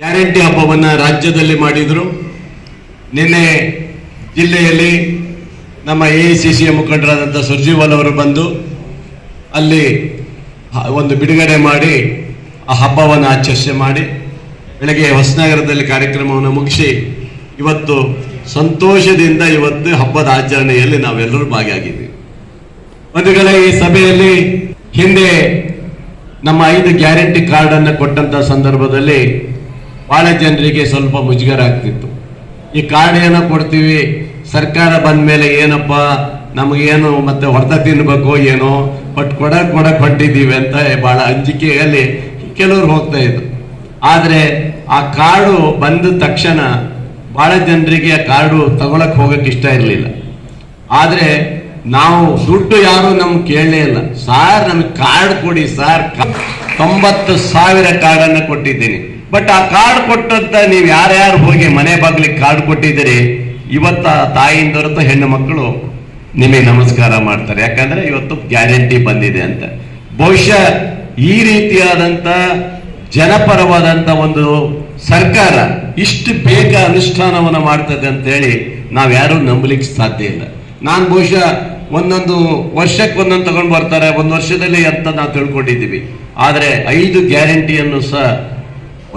Guarantee ಹಬ್ಬವನ್ನ ರಾಜ್ಯದಲ್ಲಿ ಮಾಡಿದ್ರು. ನಿನ್ನೆ ಜಿಲ್ಲೆಯಲ್ಲಿ ನಮ್ಮ ಎ ಸಿ ಸಿ ಮುಖಂಡರಾದಂಥ ಸುರ್ಜಿವಾಲ್ ಅವರು ಬಂದು ಅಲ್ಲಿ ಒಂದು ಬಿಡುಗಡೆ ಮಾಡಿ ಆ ಹಬ್ಬವನ್ನು ಆಚರಿಸಿ ಮಾಡಿ ಬೆಳಗ್ಗೆ ಹೊಸನಗರದಲ್ಲಿ ಕಾರ್ಯಕ್ರಮವನ್ನು ಮುಗಿಸಿ ಇವತ್ತು ಸಂತೋಷದಿಂದ ಇವತ್ತು ಹಬ್ಬದ ಆಚರಣೆಯಲ್ಲಿ ನಾವೆಲ್ಲರೂ ಭಾಗಿಯಾಗಿದ್ದೀವಿ ಬಂಧುಗಳೇ, ಈ ಸಭೆಯಲ್ಲಿ ಹಿಂದೆ ನಮ್ಮ ಐದು ಗ್ಯಾರಂಟಿ ಕಾರ್ಡ್ ಅನ್ನು ಕೊಟ್ಟಂತ ಸಂದರ್ಭದಲ್ಲಿ ಬಹಳ ಜನರಿಗೆ ಸ್ವಲ್ಪ ಮುಜುಗರ ಆಗ್ತಿತ್ತು. ಈ ಕಾರ್ಡ್ ಏನೋ ಕೊಡ್ತೀವಿ, ಸರ್ಕಾರ ಬಂದ ಮೇಲೆ ಏನಪ್ಪ, ನಮಗೇನು ಮತ್ತೆ ಹೊಡೆತ ತಿನ್ಬೇಕು ಏನೋ, ಬಟ್ ಕೊಡ ಕೊಡ ಕೊಟ್ಟಿದ್ದೀವಿ ಅಂತ ಬಹಳ ಅಂಜಿಕೆಯಲ್ಲಿ ಕೆಲವರು ಹೋಗ್ತಾ ಇದ್ರು. ಆದ್ರೆ ಆ ಕಾರ್ಡು ಬಂದ ತಕ್ಷಣ ಬಹಳ ಜನರಿಗೆ ಆ ಕಾರ್ಡು ತಗೊಳಕ್ ಹೋಗಕ್ ಇಷ್ಟ ಇರಲಿಲ್ಲ. ಆದ್ರೆ ನಾವು ದುಡ್ಡು ಯಾರು ನಮ್ಗೆ ಕೇಳಲೇ ಇಲ್ಲ. ಸಾರ್ ನಮಗೆ ಕಾರ್ಡ್ ಕೊಡಿ, ಸಾರ್ ತೊಂಬತ್ತು ಸಾವಿರ ಕಾರ್ಡನ್ನು ಕೊಟ್ಟಿದ್ದೀನಿ. ಬಟ್ ಆ ಕಾರ್ಡ್ ಕೊಟ್ಟಂತ ನೀವು ಯಾರ್ಯಾರು ಹೋಗಿ ಮನೆ ಬಾಗ್ಲಿಗೆ ಕಾರ್ಡ್ ಕೊಟ್ಟಿದ್ದೀರಿ, ಇವತ್ತ ತಾಯಿಂದೊರತು ಹೆಣ್ಣು ಮಕ್ಕಳು ನಿಮಗೆ ನಮಸ್ಕಾರ ಮಾಡ್ತಾರೆ. ಯಾಕಂದ್ರೆ ಇವತ್ತು ಗ್ಯಾರಂಟಿ ಬಂದಿದೆ ಅಂತ. ಬಹುಶಃ ಈ ರೀತಿಯಾದಂತ ಜನಪರವಾದಂತ ಒಂದು ಸರ್ಕಾರ ಇಷ್ಟು ಬೇಗ ಅನುಷ್ಠಾನವನ್ನು ಮಾಡ್ತದೆ ಅಂತ ಹೇಳಿ ನಾವ್ಯಾರೂ ನಂಬಲಿಕ್ಕೆ ಸಾಧ್ಯ ಇಲ್ಲ. ನಾನು ಬಹುಶಃ ಒಂದೊಂದು ವರ್ಷಕ್ಕೆ ಒಂದೊಂದು ತಗೊಂಡು ಬರ್ತಾರೆ. ಒಂದು ವರ್ಷದಲ್ಲಿ ಅಂತ ನಾವು ತಿಳ್ಕೊಂಡಿದ್ದೀವಿ. ಆದರೆ ಐದು ಗ್ಯಾರಂಟಿಯನ್ನು ಸಹ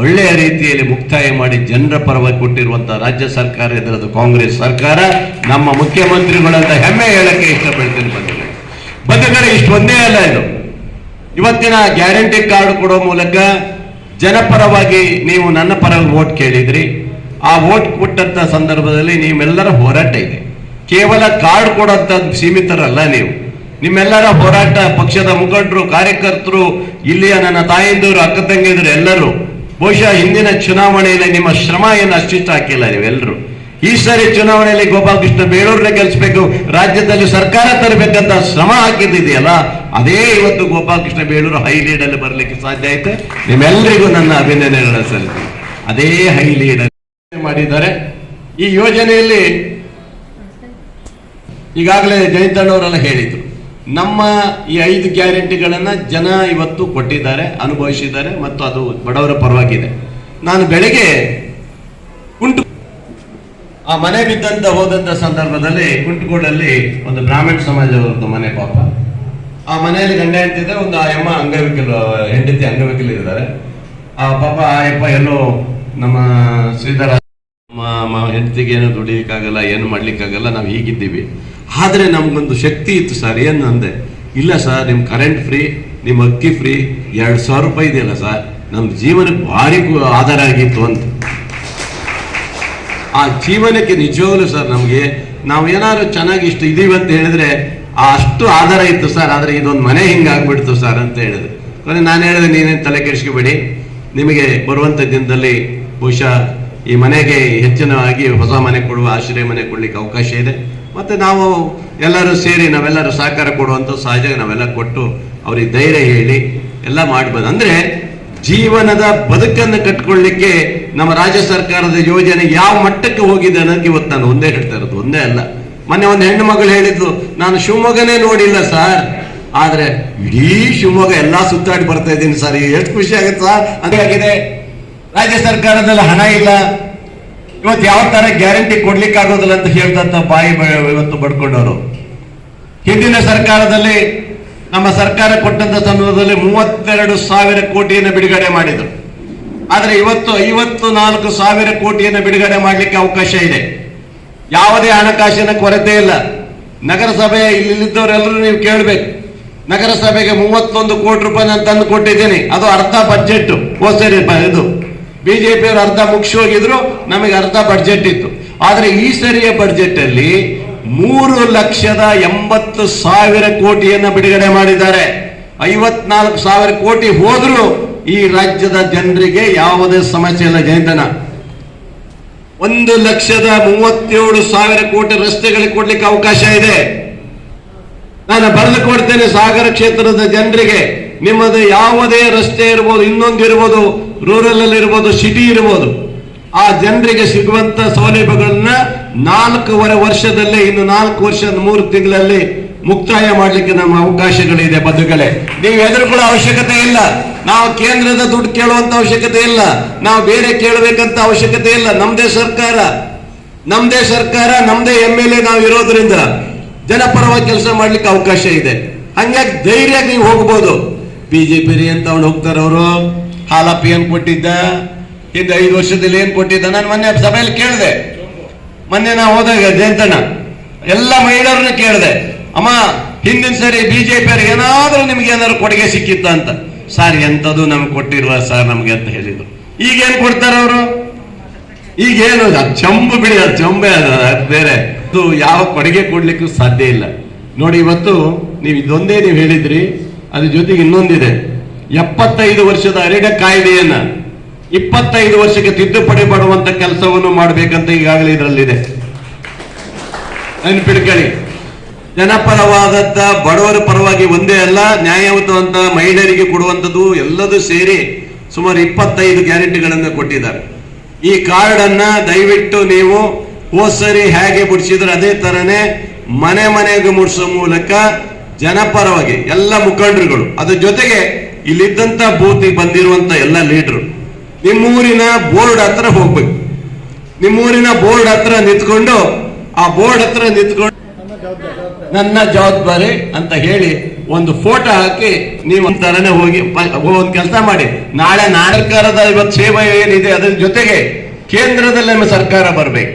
ಒಳ್ಳೆಯ ರೀತಿಯಲ್ಲಿ ಮುಕ್ತಾಯ ಮಾಡಿ ಜನರ ಪರವಾಗಿ ಕೊಟ್ಟಿರುವಂತಹ ರಾಜ್ಯ ಸರ್ಕಾರ ಎದುರದು ಕಾಂಗ್ರೆಸ್ ಸರ್ಕಾರ, ನಮ್ಮ ಮುಖ್ಯಮಂತ್ರಿಗಳಂತ ಹೆಮ್ಮೆ ಹೇಳಕ್ಕೆ ಇಷ್ಟಪಡ್ತೀನಿ ಬಂದಿದೆ ಬಂಧುಗಳೇ, ಇಷ್ಟು ಒಂದೇ ಅಲ್ಲ ಇದು. ಇವತ್ತಿನ ಗ್ಯಾರಂಟಿ ಕಾರ್ಡ್ ಕೊಡೋ ಮೂಲಕ ಜನಪರವಾಗಿ ನೀವು ನನ್ನ ಪರವಾಗಿ ವೋಟ್ ಕೇಳಿದ್ರಿ. ಆ ವೋಟ್ ಕೊಟ್ಟಂತ ಸಂದರ್ಭದಲ್ಲಿ ನಿಮ್ಮೆಲ್ಲರ ಹೋರಾಟ ಇದೆ. ಕೇವಲ ಕಾರ್ಡ್ ಕೊಡಂತ ಸೀಮಿತರಲ್ಲ ನೀವು. ನಿಮ್ಮೆಲ್ಲರ ಹೋರಾಟ ಪಕ್ಷದ ಮುಖಂಡರು, ಕಾರ್ಯಕರ್ತರು, ಇಲ್ಲಿಯ ನನ್ನ ತಾಯಂದಿರು, ಅಕ್ಕ ತಂಗಿದ್ರು ಎಲ್ಲರೂ ಬಹುಶಃ ಹಿಂದಿನ ಚುನಾವಣೆಯಲ್ಲಿ ನಿಮ್ಮ ಶ್ರಮ ಏನು ಅಷ್ಟಿಷ್ಟ ಹಾಕಿಲ್ಲ ನೀವೆಲ್ಲರೂ ಈ ಸಾರಿ ಚುನಾವಣೆಯಲ್ಲಿ ಗೋಪಾಲಕೃಷ್ಣ ಬೇಳೂರನ್ನ ಗೆಲ್ಲಿಸಬೇಕು ರಾಜ್ಯದಲ್ಲಿ ಸರ್ಕಾರ ತರಬೇಕಂತ ಶ್ರಮ ಹಾಕಿದ್ದಿದೆಯಲ್ಲ ಅದೇ ಇವತ್ತು ಗೋಪಾಲಕೃಷ್ಣ ಬೇಳೂರು ಹೈ ಲೀಡ್ ಅಲ್ಲಿ ಬರಲಿಕ್ಕೆ ಸಾಧ್ಯ ಆಯ್ತು ನಿಮ್ಮೆಲ್ಲರಿಗೂ ನನ್ನ ಅಭಿನಂದನೆಗಳ ಸಲ್ಲಿಸಿ. ಅದೇ ಹೈ ಲೀಡ್ ಮಾಡಿದ್ದಾರೆ. ಈ ಯೋಜನೆಯಲ್ಲಿ ಈಗಾಗಲೇ ಜಯಂತಣ್ಣವರೆಲ್ಲ ಹೇಳಿದ್ರು. ನಮ್ಮ ಈ ಐದು ಗ್ಯಾರಂಟಿಗಳನ್ನ ಜನ ಇವತ್ತು ಕೊಟ್ಟಿದ್ದಾರೆ, ಅನುಭವಿಸಿದ್ದಾರೆ ಮತ್ತು ಅದು ಬಡವರ ಪರವಾಗಿದೆ. ನಾನು ಬೆಳಿಗ್ಗೆ ಕುಂಟು ಆ ಮನೆ ಬಿದ್ದಂತ ಹೋದಂತ ಸಂದರ್ಭದಲ್ಲಿ ಕುಂಟುಗೋಡಲ್ಲಿ ಒಂದು ಬ್ರಾಹ್ಮಣ ಸಮಾಜದವ್ರದ್ದು ಮನೆ ಪಾಪ. ಆ ಮನೆಯಲ್ಲಿ ಗಂಡ ಹೆಂಡತಿದ್ರೆ ಒಂದು ಆ ಅಮ್ಮ ಅಂಗವಿಕಲ, ಹೆಂಡತಿ ಅಂಗವಿಕಲ ಇದ್ದಾರೆ. ಆ ಪಾಪ ಆ ಎಲ್ಲೋ ನಮ್ಮ ಶ್ರೀಧರ ಹೆಂಡತಿಗೆ ಏನು ದುಡಿಯಕ್ಕಾಗಲ್ಲ, ಏನು ಮಾಡ್ಲಿಕ್ಕಾಗಲ್ಲ, ನಾವು ಹೀಗಿದ್ದೀವಿ. ಆದ್ರೆ ನಮ್ಗೊಂದು ಶಕ್ತಿ ಇತ್ತು ಸರ್ ಏನು ಅಂದೆ ಇಲ್ಲ ಸರ್ ನಿಮ್ ಕರೆಂಟ್ ಫ್ರೀ ನಿಮ್ ಅಕ್ಕಿ ಫ್ರೀ ಎರಡ್ ಸಾವಿರ ರೂಪಾಯಿ ಇದೆಯಲ್ಲ ಸರ್ ನಮ್ ಜೀವನಕ್ಕೆ ಭಾರಿ ಆಧಾರ ಆಗಿತ್ತು ಅಂತ. ಆ ಜೀವನಕ್ಕೆ ನಿಜವಾಗ್ಲು ಸರ್ ನಮಗೆ ನಾವು ಏನಾದ್ರು ಚೆನ್ನಾಗಿ ಇಷ್ಟು ಇದೀವಿ ಅಂತ ಹೇಳಿದ್ರೆ ಅಷ್ಟು ಆಧಾರ ಇತ್ತು ಸರ್ ಆದ್ರೆ ಇದೊಂದು ಮನೆ ಹಿಂಗಾಗ್ಬಿಡ್ತು ಸರ್ ಅಂತ ಹೇಳಿದ್ರು. ನಾನು ಹೇಳಿದೆ ನೀನೇನು ತಲೆ ಕೆಡಿಸ್ಕೋಬೇಡಿ, ನಿಮಗೆ ಬರುವಂತ ದಿನದಲ್ಲಿ ಬಹುಶಃ ಈ ಮನೆಗೆ ಹೆಚ್ಚಿನವಾಗಿ ಹೊಸ ಮನೆ ಕೊಡುವ, ಆಶ್ರಯ ಮನೆ ಕೊಡ್ಲಿಕ್ಕೆ ಅವಕಾಶ ಇದೆ. ಮತ್ತೆ ನಾವು ಎಲ್ಲರೂ ಸೇರಿ ನಾವೆಲ್ಲರೂ ಸಹಕಾರ ಕೊಡುವಂತ ಸಹಜ ನಾವೆಲ್ಲ ಕೊಟ್ಟು ಅವ್ರಿಗೆ ಧೈರ್ಯ ಹೇಳಿ ಎಲ್ಲ ಮಾಡ್ಬೋದು. ಅಂದ್ರೆ ಜೀವನದ ಬದುಕನ್ನು ಕಟ್ಕೊಳ್ಳಿಕ್ಕೆ ನಮ್ಮ ರಾಜ್ಯ ಸರ್ಕಾರದ ಯೋಜನೆ ಯಾವ ಮಟ್ಟಕ್ಕೆ ಹೋಗಿದೆ ಅನ್ನೋದಕ್ಕೆ ಇವತ್ತು ನಾನು ಒಂದೇ ಹೇಳ್ತಾ ಇರೋದು. ಒಂದೇ ಅಲ್ಲ. ಮೊನ್ನೆ ಒಂದು ಹೆಣ್ಣು ಮಗಳು ಹೇಳಿದ್ದು ನಾನು ಶಿವಮೊಗ್ಗನೇ ನೋಡಿಲ್ಲ ಸರ್. ಆದರೆ ಇಡೀ ಶಿವಮೊಗ್ಗ ಎಲ್ಲ ಸುತ್ತಾಡಿ ಬರ್ತಾ ಇದ್ದೀನಿ ಸರ್. ಎಷ್ಟು ಖುಷಿ ಆಗುತ್ತೆ ಸರ್. ಹಾಗಾಗಿದೆ. ರಾಜ್ಯ ಸರ್ಕಾರದಲ್ಲಿ ಹಣ ಇಲ್ಲ. ಇವತ್ತು ಯಾವ ತರ ಗ್ಯಾರಂಟಿ ಕೊಡ್ಲಿಕ್ಕೆ ಆಗೋದಿಲ್ಲ ಅಂತ ಹೇಳ್ತಂತ ಬಾಯಿ ಇವತ್ತು ಬಡ್ಕೊಂಡವರು. ಹಿಂದಿನ ಸರ್ಕಾರದಲ್ಲಿ ನಮ್ಮ ಸರ್ಕಾರ ಕೊಟ್ಟಂತ ಸಂದರ್ಭದಲ್ಲಿ ಮೂವತ್ತೆರಡು ಸಾವಿರ ಕೋಟಿಯನ್ನು ಬಿಡುಗಡೆ ಮಾಡಿದ್ರು. ಆದ್ರೆ ಇವತ್ತು ಐವತ್ತು ನಾಲ್ಕು ಸಾವಿರ ಕೋಟಿಯನ್ನು ಬಿಡುಗಡೆ ಮಾಡಲಿಕ್ಕೆ ಅವಕಾಶ ಇದೆ. ಯಾವುದೇ ಹಣಕಾಸಿನ ಕೊರತೆ ಇಲ್ಲ. ನಗರಸಭೆ ಇಲ್ಲಿದ್ದವರೆಲ್ಲರೂ ನೀವು ಕೇಳಬೇಕು. ನಗರಸಭೆಗೆ ಮೂವತ್ತೊಂದು ಕೋಟಿ ರೂಪಾಯಿ ನಾನು ತಂದು ಕೊಟ್ಟಿದ್ದೀನಿ. ಅದು ಅರ್ಧ ಬಜೆಟ್ ಹೋದ್ ಸರಿ ಬ- ಜೆ ಪಿಯವರು ಅರ್ಧ ಮುಗಿಸಿ ಹೋಗಿದ್ರು, ನಮಗೆ ಅರ್ಧ ಬಡ್ಜೆಟ್ ಇತ್ತು. ಆದರೆ ಈ ಸರಿಯ ಬಡ್ಜೆಟ್ ಅಲ್ಲಿ ಮೂರು ಲಕ್ಷದ ಎಂಬತ್ತು ಸಾವಿರ ಕೋಟಿಯನ್ನು ಬಿಡುಗಡೆ ಮಾಡಿದ್ದಾರೆ. ಐವತ್ನಾಲ್ಕು ಸಾವಿರ ಕೋಟಿ ಹೋದ್ರು ಈ ರಾಜ್ಯದ ಜನರಿಗೆ ಯಾವುದೇ ಸಮಸ್ಯೆ ಇಲ್ಲ ಜಯಂತನ ಒಂದು ಲಕ್ಷದ ಮೂವತ್ತೇಳು ಸಾವಿರ ಕೋಟಿ ರಸ್ತೆಗಳಿಗೆ ಕೊಡ್ಲಿಕ್ಕೆ ಅವಕಾಶ ಇದೆ. ನಾನು ಬರೆದು ಕೊಡ್ತೇನೆ ಸಾಗರ ಕ್ಷೇತ್ರದ ಜನರಿಗೆ, ನಿಮ್ಮದು ಯಾವುದೇ ರಸ್ತೆ ಇರ್ಬೋದು, ಇನ್ನೊಂದು ಇರ್ಬೋದು ರೂರಲ್ ಅಲ್ಲಿ ಇರ್ಬೋದು ಸಿಟಿ ಇರ್ಬೋದು, ಆ ಜನರಿಗೆ ಸಿಗುವಂತ ಸೌಲಭ್ಯಗಳನ್ನ ನಾಲ್ಕೂವರೆ ವರ್ಷದಲ್ಲೇ, ಇನ್ನು ನಾಲ್ಕು ವರ್ಷ ಮೂರು ತಿಂಗಳಲ್ಲಿ ಮುಕ್ತಾಯ ಮಾಡಲಿಕ್ಕೆ ನಮ್ಮ ಅವಕಾಶಗಳಿದೆ ಬದುಕಲೆ ನೀವು ಹೆದರ್ಕೊಳ್ಳೋ ಅವಶ್ಯಕತೆ ಇಲ್ಲ. ನಾವು ಕೇಂದ್ರದ ದುಡ್ಡು ಕೇಳುವಂತ ಅವಶ್ಯಕತೆ ಇಲ್ಲ. ನಾವು ಬೇರೆ ಕೇಳಬೇಕಂತ ಅವಶ್ಯಕತೆ ಇಲ್ಲ. ನಮ್ದೇ ಸರ್ಕಾರ ನಮ್ದೇ ಸರ್ಕಾರ, ನಮ್ದೇ ಎಂ ಎಲ್ ಎ ನಾವು ಇರೋದ್ರಿಂದ ಜನಪರವಾಗಿ ಕೆಲಸ ಮಾಡ್ಲಿಕ್ಕೆ ಅವಕಾಶ ಇದೆ. ಹಂಗಾಗಿ ಧೈರ್ಯ ನೀವು ಹೋಗ್ಬೋದು. ಬಿಜೆಪಿ ಅಂತ ಅವ್ನು ಹೋಗ್ತಾರ ಅವರು ಹಾಲಪ್ಪ ಏನ್ ಕೊಟ್ಟಿದ್ದ? ಇದ್ದ ಐದು ವರ್ಷದಲ್ಲಿ ಏನ್ ಕೊಟ್ಟಿದ್ದ? ನಾನು ಮೊನ್ನೆ ಸಭೆಯಲ್ಲಿ ಕೇಳಿದೆ. ಮೊನ್ನೆ ನಾ ಹೋದಾಗ ಜಯಂತಣ್ಣ, ಎಲ್ಲ ಮಹಿಳೆಯರನ್ನ ಕೇಳಿದೆ. ಅಮ್ಮ, ಹಿಂದಿನ ಸರಿ ಬಿಜೆಪಿ ಅವ್ರಿಗೆ ಏನಾದ್ರೂ ನಿಮ್ಗೆ ಏನಾದ್ರು ಕೊಡುಗೆ ಸಿಕ್ಕಿತ್ತ ಅಂತ. ಸರ್, ಎಂಥದ್ದು ನಮ್ಗೆ ಕೊಟ್ಟಿರುವ ಸರ್ ನಮ್ಗೆ? ಅಂತ ಹೇಳಿದ್ರು. ಈಗ ಏನ್ ಕೊಡ್ತಾರ ಅವರು? ಈಗೇನು ಏನು? ಚಂಬು ಬಿಡಿ, ಅದು ಚಂಬೆ, ಅದು ಬೇರೆ. ಅದು ಯಾವ ಕೊಡುಗೆ ಕೊಡ್ಲಿಕ್ಕೂ ಸಾಧ್ಯ ಇಲ್ಲ. ನೋಡಿ, ಇವತ್ತು ನೀವು ಇದೊಂದೇ ನೀವು ಹೇಳಿದ್ರಿ, ಅದ್ರ ಜೊತೆಗೆ ಇನ್ನೊಂದಿದೆ. ಎಪ್ಪತ್ತೈದು ವರ್ಷದ ಅರಣ್ಯ ಕಾಯ್ದೆಯನ್ನ ಇಪ್ಪತ್ತೈದು ವರ್ಷಕ್ಕೆ ತಿದ್ದುಪಡಿ ಮಾಡುವಂತ ಕೆಲಸವನ್ನು ಮಾಡಬೇಕಂತ ಈಗಾಗಲೇ ಇದರಲ್ಲಿದೆ. ನೆನ್ಪಿಡ್ಕೊಳ್ಳಿ ಜನಪರವಾದಂತ ಬಡವರ ಪರವಾಗಿ ಒಂದೇ ಅಲ್ಲ ನ್ಯಾಯಯುತವಂತ ಮಹಿಳೆಯರಿಗೆ ಕೊಡುವಂಥದ್ದು ಎಲ್ಲದೂ ಸೇರಿ ಸುಮಾರು ಇಪ್ಪತ್ತೈದು ಗ್ಯಾರಂಟಿಗಳನ್ನು ಕೊಟ್ಟಿದ್ದಾರೆ. ಈ ಕಾರ್ಡ್ ಅನ್ನ ದಯವಿಟ್ಟು ನೀವು ಹೋಸರಿ ಸರಿ ಹೇಗೆ ಮುಡಿಸಿದ್ರೆ ಅದೇ ತರನೇ ಮನೆ ಮನೆಗೆ ಮುಡಿಸೋ ಮೂಲಕ ಜನಪರವಾಗಿ ಎಲ್ಲ ಮುಖಂಡರುಗಳು, ಅದ್ರ ಜೊತೆಗೆ ಇಲ್ಲಿದ್ದಂತ ಬೂತಿಗೆ ಬಂದಿರುವಂತ ಎಲ್ಲ ಲೀಡರ್, ನಿಮ್ಮೂರಿನ ಬೋರ್ಡ್ ಹತ್ರ ಹೋಗ್ಬೇಕು. ನಿಮ್ಮೂರಿನ ಬೋರ್ಡ್ ಹತ್ರ ನಿಂತ್ಕೊಂಡು, ಆ ಬೋರ್ಡ್ ಹತ್ರ ನಿಂತ್ಕೊಂಡು ನನ್ನ ಜವಾಬ್ದಾರಿ ಅಂತ ಹೇಳಿ ಒಂದು ಫೋಟೋ ಹಾಕಿ ನೀವು ಒಂಥರನೇ ಹೋಗಿ ಒಂದ್ ಕೆಲಸ ಮಾಡಿ. ನಾಳೆ ನಾಡಕರದ ಇವತ್ತು ಸೇವೆ ಏನಿದೆ ಅದ್ರ ಜೊತೆಗೆ ಕೇಂದ್ರದಲ್ಲಿ ನಮ್ಮ ಸರ್ಕಾರ ಬರಬೇಕು.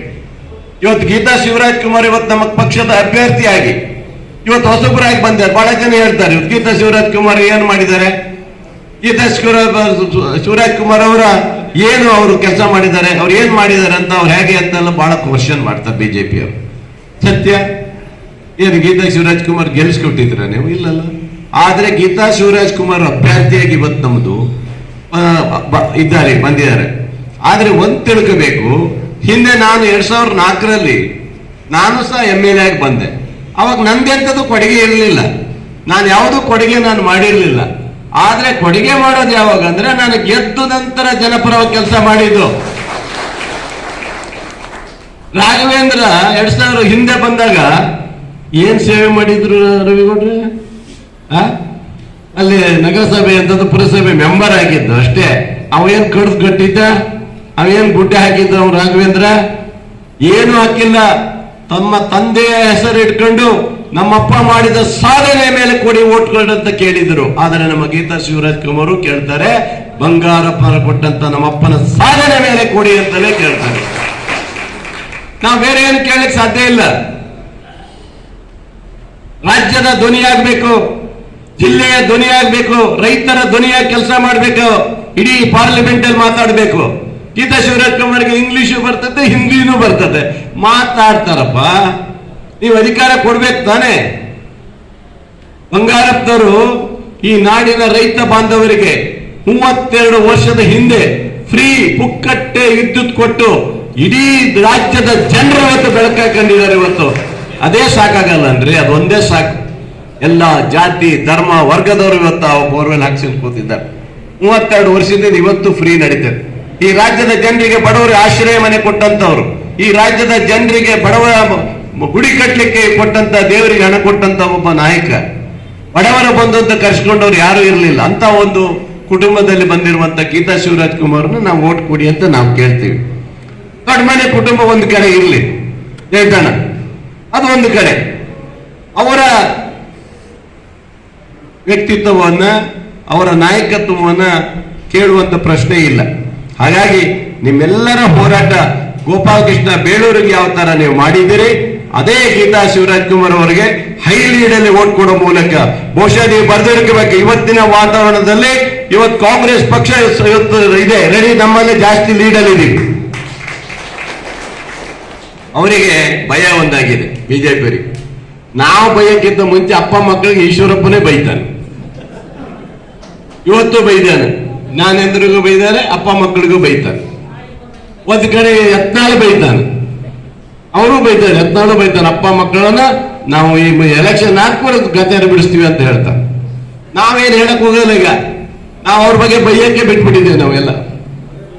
ಇವತ್ತು ಗೀತಾ ಶಿವರಾಜ್ ಕುಮಾರ್ ಇವತ್ತು ನಮ್ಮ ಪಕ್ಷದ ಅಭ್ಯರ್ಥಿಯಾಗಿ, ಇವತ್ತು ಹೊಸಬರಾಗಿ ಬಂದಿದ್ದಾರೆ. ಬಹಳ ಜನ ಹೇಳ್ತಾರೆ, ಇವತ್ತು ಗೀತಾ ಶಿವರಾಜ್ ಕುಮಾರ್ ಏನು ಮಾಡಿದ್ದಾರೆ? ಗೀತಾ ಶಿವರಾಜ್ ಕುಮಾರ್ ಅವರ ಏನು ಅವರು ಕೆಲಸ ಮಾಡಿದ್ದಾರೆ, ಅವ್ರು ಏನ್ ಮಾಡಿದ್ದಾರೆ ಅಂತ ಅವ್ರು ಹೇಗೆ ಅಂತೆಲ್ಲ ಬಹಳ ಕ್ವಶನ್ ಮಾಡ್ತಾರೆ ಬಿಜೆಪಿ ಅವರು. ಸತ್ಯ? ಏನು ಗೀತಾ ಶಿವರಾಜ್ ಕುಮಾರ್ ಗೆಲ್ಸ್ಕೊಟ್ಟಿದ್ರ ನೀವು? ಇಲ್ಲಲ್ಲ. ಆದ್ರೆ ಗೀತಾ ಶಿವರಾಜ್ ಕುಮಾರ್ ಅಭ್ಯರ್ಥಿಯಾಗಿ ಇವತ್ತು ನಮ್ದು ಇದ್ದಾರೆ, ಬಂದಿದ್ದಾರೆ. ಆದ್ರೆ ಒಂದ್ ತಿಳ್ಕೋಬೇಕು, ಹಿಂದೆ ನಾನು ಎರಡ್ ಸಾವಿರದ ನಾಲ್ಕರಲ್ಲಿ ನಾನು ಸಹ ಎಂ ಎಲ್ ಎ ಆಗಿ ಬಂದೆ. ಅವಾಗ ನಂದೆಂಥದ್ದು ಕೊಡುಗೆ ಇರಲಿಲ್ಲ. ನಾನು ಯಾವುದು ಕೊಡುಗೆ ನಾನು ಮಾಡಿರ್ಲಿಲ್ಲ. ಆದ್ರೆ ಕೊಡುಗೆ ಮಾಡೋದು ಯಾವಾಗ ಅಂದ್ರೆ ನಾನು ಗೆದ್ದು ನಂತರ ಜನಪರ ಕೆಲಸ ಮಾಡಿದ್ದು. ರಾಘವೇಂದ್ರ ಎರಡ್ ಸಾವಿರ ಹಿಂದೆ ಬಂದಾಗ ಏನ್ ಸೇವೆ ಮಾಡಿದ್ರು ರವಿಗೌಡ್ರೆ? ಆ? ಅಲ್ಲಿ ನಗರಸಭೆ ಅಂತದ್ದು ಪುರಸಭೆ ಮೆಂಬರ್ ಆಗಿದ್ದು ಅಷ್ಟೇ. ಅವೇನ್ ಕಡ್ದು ಕಟ್ಟಿದ್ದ ಅವೇನ್ ಗುಡ್ಡೆ ಹಾಕಿದ್ದ ಅವ್ನು ರಾಘವೇಂದ್ರ? ಏನು ಹಾಕಿಲ್ಲ. ತಮ್ಮ ತಂದೆಯ ಹೆಸರು ಇಟ್ಕೊಂಡು ನಮ್ಮಪ್ಪ ಮಾಡಿದ ಸಾಧನೆ ಮೇಲೆ ಕೊಡಿ ಅಂತ ಕೇಳಿದ್ರು. ಆದರೆ ನಮ್ಮ ಗೀತಾ ಶಿವರಾಜ್ ಕುಮಾರ್ ಕೇಳ್ತಾರೆ ಬಂಗಾರಪ್ಪನ ಕೊಟ್ಟಂತ ನಮ್ಮಪ್ಪನ ಸಾಧನೆ ಮೇಲೆ ಕೊಡಿ ಅಂತಲೇ ಕೇಳ್ತಾರೆ. ನಾವು ಬೇರೆ ಏನು ಕೇಳಲಿಕ್ಕೆ ಸಾಧ್ಯ ಇಲ್ಲ. ರಾಜ್ಯದ ಧ್ವನಿಯಾಗಬೇಕು ಜಿಲ್ಲೆಯ ಧ್ವನಿಯಾಗಬೇಕು ರೈತರ ಧ್ವನಿಯಾಗಿ ಕೆಲಸ ಮಾಡಬೇಕು, ಇಡೀ ಪಾರ್ಲಿಮೆಂಟ್ ಅಲ್ಲಿ ಮಾತಾಡಬೇಕು. ಗೀತಾ ಶಿವರಾಜ್ ಕುಮಾರ್ಗೆ ಇಂಗ್ಲಿಷು ಬರ್ತದೆ, ಹಿಂದಿನೂ ಬರ್ತದೆ. ಮಾತಾಡ್ತಾರಪ್ಪ. ನೀವು ಅಧಿಕಾರ ಕೊಡ್ಬೇಕು ತಾನೆ? ಬಂಗಾರಪ್ಪನವರು ಈ ನಾಡಿನ ರೈತ ಬಾಂಧವರಿಗೆ ಮೂವತ್ತೆರಡು ವರ್ಷದ ಹಿಂದೆ ಫ್ರೀ ಪುಕ್ಕಟ್ಟೆ ವಿದ್ಯುತ್ ಕೊಟ್ಟು ಇಡೀ ರಾಜ್ಯದ ಜನರ ಇವತ್ತು ಬೆಳಕಾಕೊಂಡಿದ್ದಾರೆ ಇವತ್ತು. ಅದೇ ಸಾಕಾಗಲ್ಲ ಅಂದ್ರೆ ಅದೊಂದೇ ಸಾಕು. ಎಲ್ಲ ಜಾತಿ, ಧರ್ಮ, ವರ್ಗದವರು ಇವತ್ತು ಆ ಬೋರ್ವೆಲ್ ಹಾಕ್ಸಿಲ್ ಕೂತಿದ್ದಾರೆ. ಮೂವತ್ತೆರಡು ವರ್ಷದಿಂದ ಇವತ್ತು ಫ್ರೀ ನಡೀತದೆ. ಈ ರಾಜ್ಯದ ಜನರಿಗೆ ಬಡವರು ಆಶ್ರಯ ಮನೆ ಕೊಟ್ಟಂತವ್ರು, ಈ ರಾಜ್ಯದ ಜನರಿಗೆ ಬಡವರ ಮ- ಗುಡಿ ಕಟ್ಟಲಿಕ್ಕೆ ಕೊಟ್ಟಂತ ದೇವರಿಗೆ ಹಣ ಕೊಟ್ಟಂತ ಒಬ್ಬ ನಾಯಕ, ಬಡವರ ಬಂದು ಅಂತ ಕರ್ಸ್ಕೊಂಡವ್ರು ಯಾರು ಇರಲಿಲ್ಲ. ಅಂತ ಒಂದು ಕುಟುಂಬದಲ್ಲಿ ಬಂದಿರುವಂತ ಗೀತಾ ಶಿವರಾಜ್ ಕುಮಾರ್ನ ನಾವು ಓಟ್ ಕೊಡಿ ಅಂತ ನಾವು ಕೇಳ್ತೀವಿ. ಕಡ್ಮನೆ ಕುಟುಂಬ ಒಂದು ಕಡೆ ಇರಲಿ ಹೇಳ್ತಾಣ ಅದು ಒಂದು ಕಡೆ. ಅವರ ವ್ಯಕ್ತಿತ್ವವನ್ನ, ಅವರ ನಾಯಕತ್ವವನ್ನ ಕೇಳುವಂತ ಪ್ರಶ್ನೆ ಇಲ್ಲ. ಹಾಗಾಗಿ ನಿಮ್ಮೆಲ್ಲರ ಹೋರಾಟ ಗೋಪಾಲಕೃಷ್ಣ ಬೇಳೂರಿಗೆ ಯಾವ ತರ ನೀವು ಮಾಡಿದ್ದೀರಿ? ಅದೇ ಗೀತಾ ಶಿವರಾಜ್ ಕುಮಾರ್ ಅವರಿಗೆ ಹೈ ಲೀಡಲ್ಲಿ ಓಟ್ ಕೊಡೋ ಮೂಲಕ. ಬಹುಶಃ ನೀವು ಬೇಕು ಇವತ್ತಿನ ವಾತಾವರಣದಲ್ಲಿ ಇವತ್ತು ಕಾಂಗ್ರೆಸ್ ಪಕ್ಷ ಇವತ್ತು ಇದೆ. ರೆಡಿ ನಮ್ಮಲ್ಲಿ ಜಾಸ್ತಿ ಲೀಡಲ್ಲಿ ಇದೀವಿ. ಅವರಿಗೆ ಭಯ ಒಂದಾಗಿದೆ. ಬಿಜೆಪಿಯವರಿಗೆ ನಾವು ಭಯಕ್ಕಿಂತ ಮುಂಚೆ ಅಪ್ಪ ಮಕ್ಕಳಿಗೆ ಈಶ್ವರಪ್ಪನೇ ಬೈತಾನೆ ಇವತ್ತು ಬೈದಾನೆ. ನಾನೆಂದ್ರಿಗೂ ಬೈದಾನೆ, ಅಪ್ಪ ಮಕ್ಕಳಿಗೂ ಬೈತಾನೆ ಒಂದ್ ಕಡೆ ಯತ್ನಾಳು ಬೈತಾನೆ ಅವರು ಬೈತಾರೆ ಯತ್ನಾಳು ಬೈತಾರೆ, ಅಪ್ಪ ಮಕ್ಕಳನ್ನ ನಾವು ಈ ಎಲೆಕ್ಷನ್ ಹಾಕ್ಬಿಡೋದು ಗತಿಯನ್ನು ಬಿಡಿಸ್ತೀವಿ ಅಂತ ಹೇಳ್ತಾರೆ. ನಾವೇನು ಹೇಳಕ್ ಹೋಗಲ್ಲ ಈಗ. ನಾವು ಅವ್ರ ಬಗ್ಗೆ ಬೈಯಕ್ಕೆ ಬಿಟ್ಬಿಟ್ಟಿದ್ದೇವೆ ನಾವೆಲ್ಲ.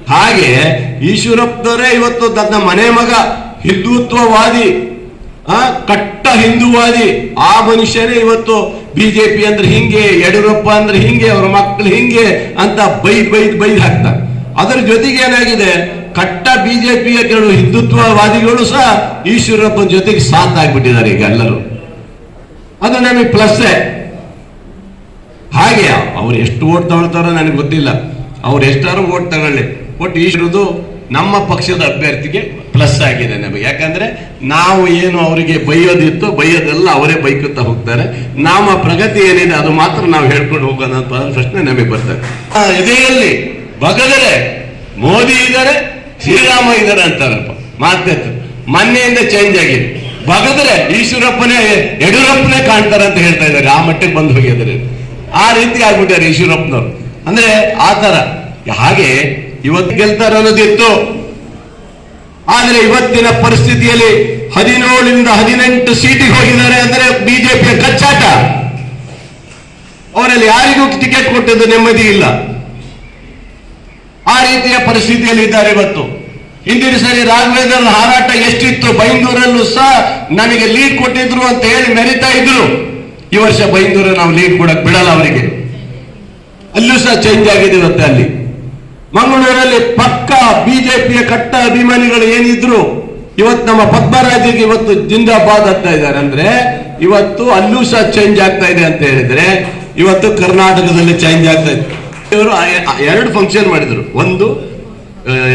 ಹಾಗೆ ಈಶ್ವರಪ್ಪನವರೇ ಇವತ್ತು ತನ್ನ ಮನೆ ಮಗ ಹಿಂದುತ್ವವಾದಿ, ಆ, ಕಟ್ಟ ಹಿಂದೂವಾದಿ. ಆ ಮನುಷ್ಯನೇ ಇವತ್ತು ಬಿಜೆಪಿ ಅಂದ್ರೆ ಹಿಂಗೆ, ಯಡಿಯೂರಪ್ಪ ಅಂದ್ರೆ ಹಿಂಗೆ, ಅವ್ರ ಮಕ್ಕಳು ಹಿಂಗೆ ಅಂತ ಬೈದ್ ಬೈದ್ ಬೈದ್ ಹಾಕ್ತಾರೆ. ಅದರ ಜೊತೆಗೆ ಏನಾಗಿದೆ? ಕಟ್ಟ ಬಿಜೆಪಿಯ ಕೆಲವು ಹಿಂದುತ್ವವಾದಿಗಳು ಸಹ ಈಶ್ವರಪ್ಪನ ಜೊತೆಗೆ ಸಾಥ್ ಆಗ್ಬಿಟ್ಟಿದ್ದಾರೆ ಈಗ ಎಲ್ಲರೂ. ಅದು ನಮಗೆ ಪ್ಲಸ್ಸೇ. ಹಾಗೆ ಅವ್ರು ಎಷ್ಟು ಓಟ್ ತಗೊಳ್ತಾರೋ ನನಗೆ ಗೊತ್ತಿಲ್ಲ. ಅವ್ರು ಎಷ್ಟಾರು ಓಟ್ ತಗೊಳ್ಳಿ. ಒಟ್ಟು ಈಶ್ವರದು ನಮ್ಮ ಪಕ್ಷದ ಅಭ್ಯರ್ಥಿಗೆ ಪ್ಲಸ್ ಆಗಿದೆ ನಮಗೆ. ಯಾಕಂದ್ರೆ ನಾವು ಏನು ಅವರಿಗೆ ಬೈಯೋದಿತ್ತು ಬೈಯೋದೆಲ್ಲ ಅವರೇ ಬೈಕುತ್ತಾ ಹೋಗ್ತಾರೆ. ನಮ್ಮ ಪ್ರಗತಿ ಏನಿದೆ ಅದು ಮಾತ್ರ ನಾವು ಹೇಳ್ಕೊಂಡು ಹೋಗೋಣ ಅಂತ ಪ್ರಶ್ನೆ ನಮಗೆ ಬರ್ತದೆ. ಎದೆಯಲ್ಲಿ ಬಗದರೆ ಮೋದಿ ಇದ್ದಾರೆ ಶ್ರೀರಾಮ ಇದ್ದಾರೆ ಅಂತಾರಪ್ಪ. ಮಾತಾಯ್ತು ಮೊನ್ನೆಯಿಂದ ಚೇಂಜ್ ಆಗಿದೆ. ಬಗದ್ರೆ ಈಶ್ವರಪ್ಪನೇ, ಯಡಿಯೂರಪ್ಪನೇ ಕಾಣ್ತಾರೆ ಅಂತ ಹೇಳ್ತಾ ಇದ್ದಾರೆ. ಆ ಮಟ್ಟಕ್ಕೆ ಬಂದು ಹೋಗಿದ್ದಾರೆ. ಆ ರೀತಿ ಆಗ್ಬಿಟ್ಟಾರೆ ಈಶ್ವರಪ್ಪನವ್ರು. ಅಂದ್ರೆ ಆ ತರ ಹಾಗೆ ಇವತ್ತು ಗೆಲ್ತಾರ ಅನ್ನೋದಿತ್ತು ಆದ್ರೆ ಇವತ್ತಿನ ಪರಿಸ್ಥಿತಿಯಲ್ಲಿ ಹದಿನೇಳರಿಂದ ಹದಿನೆಂಟು ಸೀಟಿಗೆ ಹೋಗಿದ್ದಾರೆ ಅಂದ್ರೆ ಬಿಜೆಪಿಯ ಕಚ್ಚಾಟ. ಅವರಲ್ಲಿ ಯಾರಿಗೂ ಟಿಕೆಟ್ ಕೊಟ್ಟದ್ದು ನೆಮ್ಮದಿ ಇಲ್ಲ. ರೀತಿಯ ಪರಿಸ್ಥಿತಿಯಲ್ಲಿ ಇದ್ದಾರೆ ಇವತ್ತು. ಹಿಂದಿನ ಸರಿ ರಾಘವೇಂದ್ರ ಹಾರಾಟ ಎಷ್ಟಿತ್ತು? ಬೈಂದೂರಲ್ಲೂ ಸಹ ನನಗೆ ಲೀಡ್ ಕೊಟ್ಟಿದ್ರು ಅಂತ ಹೇಳಿ ಮೆರಿತಾ ಇದ್ರು. ಈ ವರ್ಷ ಬೈಂದೂರ ನಾವು ಲೀಡ್ ಕೊಡಕ್ ಬಿಡಲ್ಲ ಅವರಿಗೆ. ಅಲ್ಲೂ ಸಹ ಚೇಂಜ್ ಆಗಿದೆ ಇವತ್ತೆ ಅಲ್ಲಿ. ಮಂಗಳೂರಲ್ಲಿ ಪಕ್ಕ ಬಿಜೆಪಿಯ ಕಟ್ಟ ಅಭಿಮಾನಿಗಳು ಏನಿದ್ರು? ಇವತ್ತು ನಮ್ಮ ಪದ್ಮರಾಜಿಗೆ ಇವತ್ತು ಜಿಂದಾಬಾದ್ ಆಗ್ತಾ ಇದ್ದಾರೆ. ಅಂದ್ರೆ ಇವತ್ತು ಅಲ್ಲೂ ಸಹ ಚೇಂಜ್ ಆಗ್ತಾ ಇದೆ ಅಂತ ಹೇಳಿದ್ರೆ ಇವತ್ತು ಕರ್ನಾಟಕದಲ್ಲಿ ಚೇಂಜ್ ಆಗ್ತಾ ಇದೆ. ಇವರು ಎರಡು ಫಂಕ್ಷನ್ ಮಾಡಿದ್ರು. ಒಂದು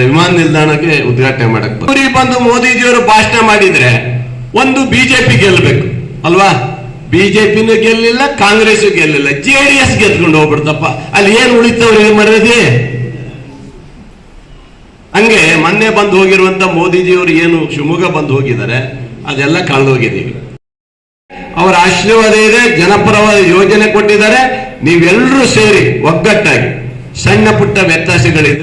ವಿಮಾನ ನಿಲ್ದಾಣಕ್ಕೆ ಉದ್ಘಾಟನೆ ಮಾಡಕ್ ಬಂದು ಮೋದಿಜಿಯವರು ಭಾಷಣ ಮಾಡಿದ್ರೆ ಒಂದು ಬಿಜೆಪಿ ಗೆಲ್ಲಬೇಕು ಅಲ್ವಾ? ಬಿಜೆಪಿನೂ ಗೆಲ್ಲಿಲ್ಲ ಕಾಂಗ್ರೆಸ್ ಗೆಲ್ಲಿಲ್ಲ. ಜೆ ಡಿ ಎಸ್ ಗೆದ್ಕೊಂಡು ಹೋಗ್ಬಿಡ್ತಪ್ಪ. ಅಲ್ಲಿ ಏನ್ ಉಳಿತಾವ್ ಏನ್ ಮಾಡಿರೋದಿ? ಹಂಗೆ ಮೊನ್ನೆ ಬಂದು ಹೋಗಿರುವಂತ ಮೋದಿಜಿಯವರು ಏನು ಶಿವಮೊಗ್ಗ ಬಂದು ಹೋಗಿದ್ದಾರೆ, ಅದೆಲ್ಲ ಕಳೆದೋಗಿದ್ದೀವಿ. ಅವರ ಆಶೀರ್ವಾದ ಇದೆ ಜನಪರವಾದ ಯೋಜನೆ ಕೊಟ್ಟಿದ್ದಾರೆ. ನೀವೆಲ್ಲರೂ ಸೇರಿ ಒಗ್ಗಟ್ಟಾಗಿ ಸಣ್ಣ ಪುಟ್ಟ ವ್ಯತ್ಯಾಸಗಳಿದೆ